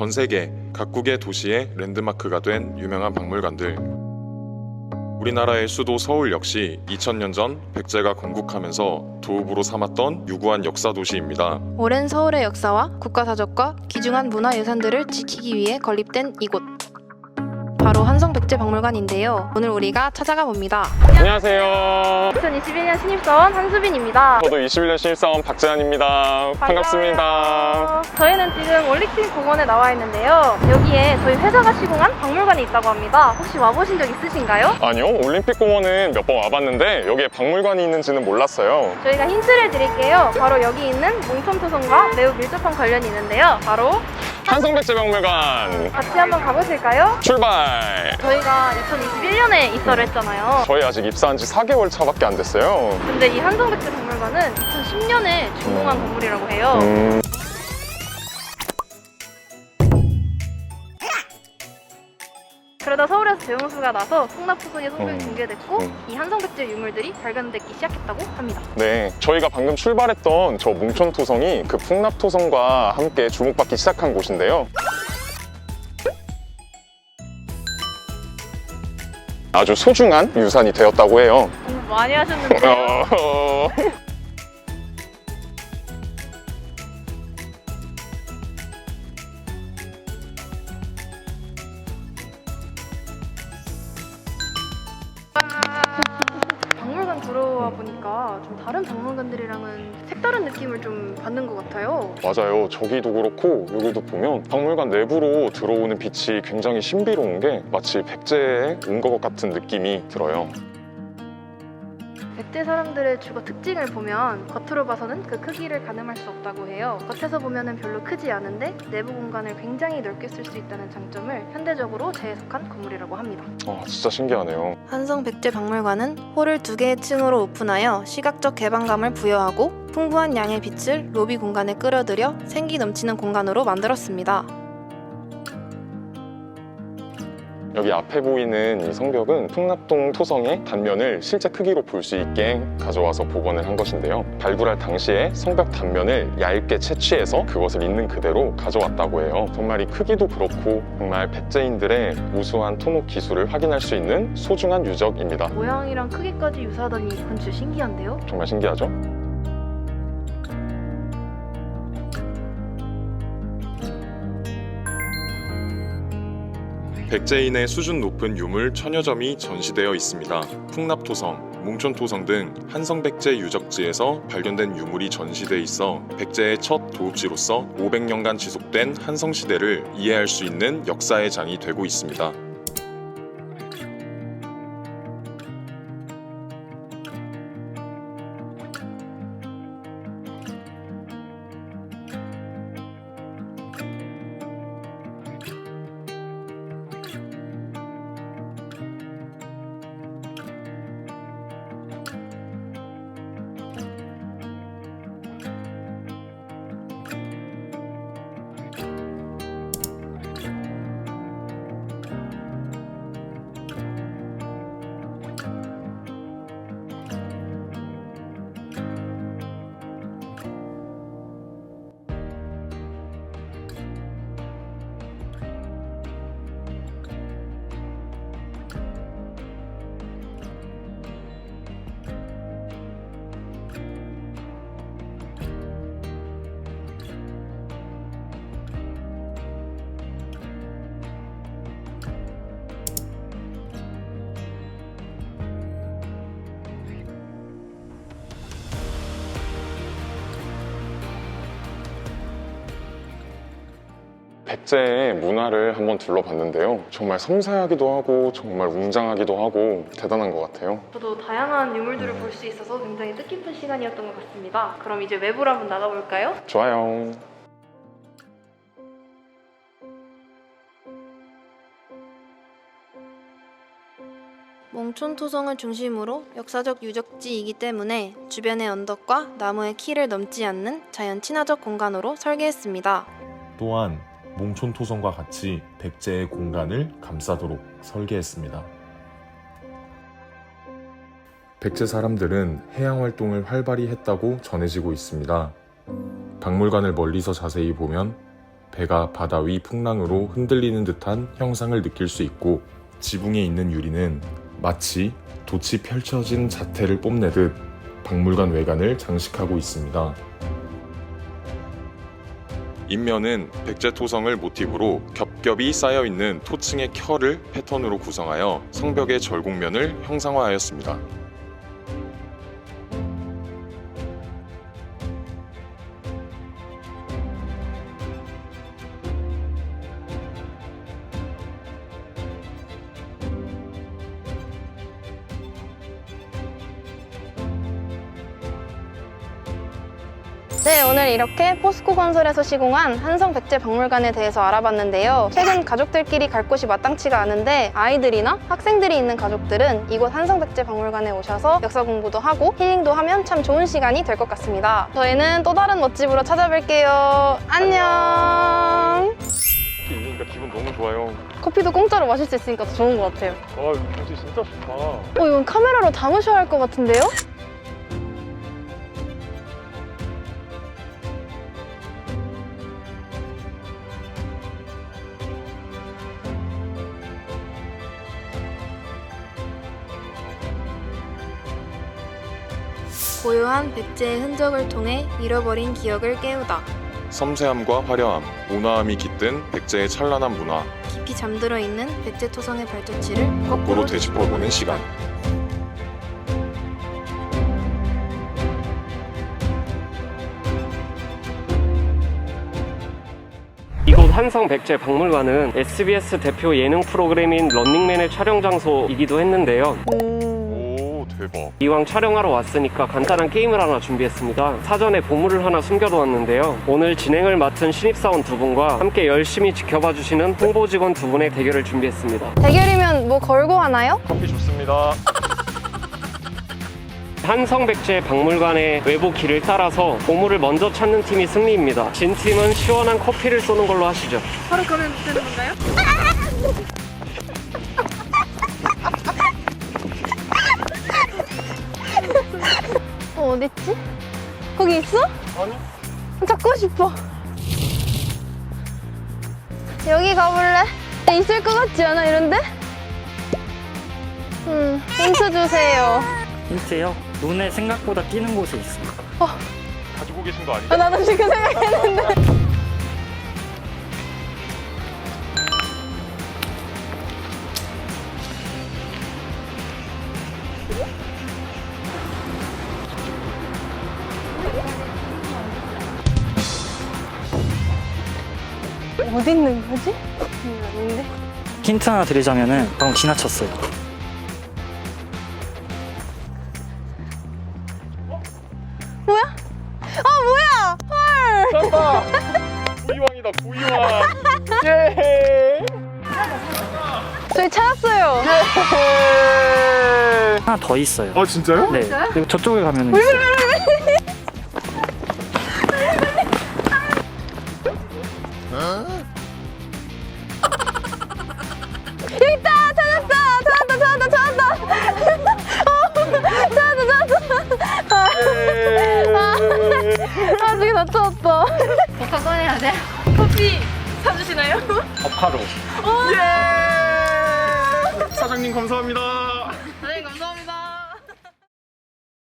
전 세계 각국의 도시의 랜드마크가 된 유명한 박물관들. 우리나라의 수도 서울 역시 2000년 전 백제가 건국하면서 도읍으로 삼았던 유구한 역사 도시입니다. 오랜 서울의 역사와 국가사적과 귀중한 문화유산들을 지키기 위해 건립된 이곳. 바로 한성백제박물관인데요. 오늘 우리가 찾아가 봅니다. 안녕하세요. 2021년 신입사원 한수빈입니다. 저도 21년 신입사원 박재환입니다. 반갑습니다. 저희는 지금 올릭팀 공원에 나와 있는데요. 여기에 저희 회사가 시공한 박물관이 있다고 합니다. 혹시 와보신 적 있으신가요? 아니요, 올림픽 공원은 몇 번 와봤는데 여기에 박물관이 있는지는 몰랐어요. 저희가 힌트를 드릴게요. 바로 여기 있는 몽촌토성과 매우 밀접한 관련이 있는데요. 바로 한성백제박물관 같이 한번 가보실까요? 출발! 저희가 2021년에 입사를 했잖아요. 저희 아직 입사한 지 4개월 차밖에 안 됐어요. 근데 이 한성백제 박물관은 2010년에 준공한 건물이라고 해요. 음, 그러다 서울에서 재홍수가 나서 풍납토성의 성벽이 음. 붕괴됐고 음. 이 한성백제 유물들이 발견되기 시작했다고 합니다. 네, 저희가 방금 출발했던 저 몽촌토성이 그 풍납토성과 함께 주목받기 시작한 곳인데요. 아주 소중한 유산이 되었다고 해요. 많이 하셨는데 어... 좀 다른 박물관들이랑은 색다른 느낌을 좀 받는 것 같아요. 맞아요. 저기도 그렇고 여기도 보면 박물관 내부로 들어오는 빛이 굉장히 신비로운 게 마치 백제에 온 것 같은 느낌이 들어요. 백제 사람들의 주거 특징을 보면 겉으로 봐서는 그 크기를 가늠할 수 없다고 해요. 겉에서 보면은 별로 크지 않은데 내부 공간을 굉장히 넓게 쓸 수 있다는 장점을 현대적으로 재해석한 건물이라고 합니다. 아, 진짜 신기하네요. 한성 백제 박물관은 홀을 두 개의 층으로 오픈하여 시각적 개방감을 부여하고 풍부한 양의 빛을 로비 공간에 끌어들여 생기 넘치는 공간으로 만들었습니다. 여기 앞에 보이는 이 성벽은 풍납동 토성의 단면을 실제 크기로 볼 수 있게 가져와서 복원을 한 것인데요. 발굴할 당시에 성벽 단면을 얇게 채취해서 그것을 있는 그대로 가져왔다고 해요. 정말 이 크기도 그렇고 정말 백제인들의 우수한 토목 기술을 확인할 수 있는 소중한 유적입니다. 모양이랑 크기까지 유사하다니 그건 진짜 신기한데요? 정말 신기하죠? 백제인의 수준 높은 유물 천여 점이 전시되어 있습니다. 풍납토성, 몽촌토성 등 한성백제 유적지에서 발견된 유물이 전시돼 있어 백제의 첫 도읍지로서 500년간 지속된 한성시대를 이해할 수 있는 역사의 장이 되고 있습니다. 백제의 문화를 한번 둘러봤는데요. 정말 섬세하기도 하고 정말 웅장하기도 하고 대단한 것 같아요. 저도 다양한 유물들을 볼 수 있어서 굉장히 뜻깊은 시간이었던 것 같습니다. 그럼 이제 외부로 한번 나가볼까요? 좋아요. 몽촌 토성을 중심으로 역사적 유적지이기 때문에 주변의 언덕과 나무의 키를 넘지 않는 자연 친화적 공간으로 설계했습니다. 또한 몽촌토성과 같이 백제의 공간을 감싸도록 설계했습니다. 백제 사람들은 해양 활동을 활발히 했다고 전해지고 있습니다. 박물관을 멀리서 자세히 보면 배가 바다 위 풍랑으로 흔들리는 듯한 형상을 느낄 수 있고 지붕에 있는 유리는 마치 돛이 펼쳐진 자태를 뽐내듯 박물관 외관을 장식하고 있습니다. 인면은 백제 토성을 모티브로 겹겹이 쌓여 있는 토층의 켜를 패턴으로 구성하여 성벽의 절곡면을 형상화하였습니다. 네, 오늘 이렇게 포스코 건설에서 시공한 한성 백제 박물관에 대해서 알아봤는데요. 최근 가족들끼리 갈 곳이 마땅치가 않은데 아이들이나 학생들이 있는 가족들은 이곳 한성 백제 박물관에 오셔서 역사 공부도 하고 힐링도 하면 참 좋은 시간이 될 것 같습니다. 저희는 또 다른 멋집으로 찾아뵐게요. 안녕. 이렇게 읽으니까 기분 너무 좋아요. 커피도 공짜로 마실 수 있으니까 더 좋은 것 같아요. 아, 이 경치 진짜 좋다. 어, 이건 카메라로 담으셔야 할 것 같은데요? 고요한 백제의 흔적을 통해 잃어버린 기억을 깨우다. 섬세함과 화려함, 온화함이 깃든 백제의 찬란한 문화, 깊이 잠들어 있는 백제 토성의 발자취를 거꾸로 되짚어보는 시간. 이곳 한성 백제 박물관은 SBS 대표 예능 프로그램인 런닝맨의 촬영 장소이기도 했는데요. 오, 대박. 이왕 촬영하러 왔으니까 간단한 게임을 하나 준비했습니다. 사전에 보물을 하나 숨겨두었는데요. 오늘 진행을 맡은 신입사원 두 분과 함께 열심히 지켜봐 주시는 홍보 직원 두 분의 대결을 준비했습니다. 대결이면 뭐 걸고 하나요? 커피 좋습니다. 한성 백제 박물관의 외부 길을 따라서 보물을 먼저 찾는 팀이 승리입니다. 진 팀은 시원한 커피를 쏘는 걸로 하시죠. 바로 가면 되는 건가요? 어, 어딨지? 거기 있어? 아니. 찾고 싶어. 여기 가볼래? 있을 것 같지 않아, 이런데? 음, 힌트 주세요. 힌트요. 눈에 생각보다 띄는 곳에 있어요. 가지고 계신 거 아니죠? 아, 나도 지금 생각했는데. 어디 있는 거지? 음, 아닌데. 힌트 하나 드리자면은 방금 지나쳤어요. 뭐야? 아, 뭐야! 헐! 구이왕이다, 구이왕. 예! 저희 찾았어요. 하나 더 있어요. 아, 진짜요? 네. 그리고 저쪽에 가면은 있어요. 찾았다. 복화 꺼내야 돼? 커피 사주시나요? 바로. 사장님 감사합니다.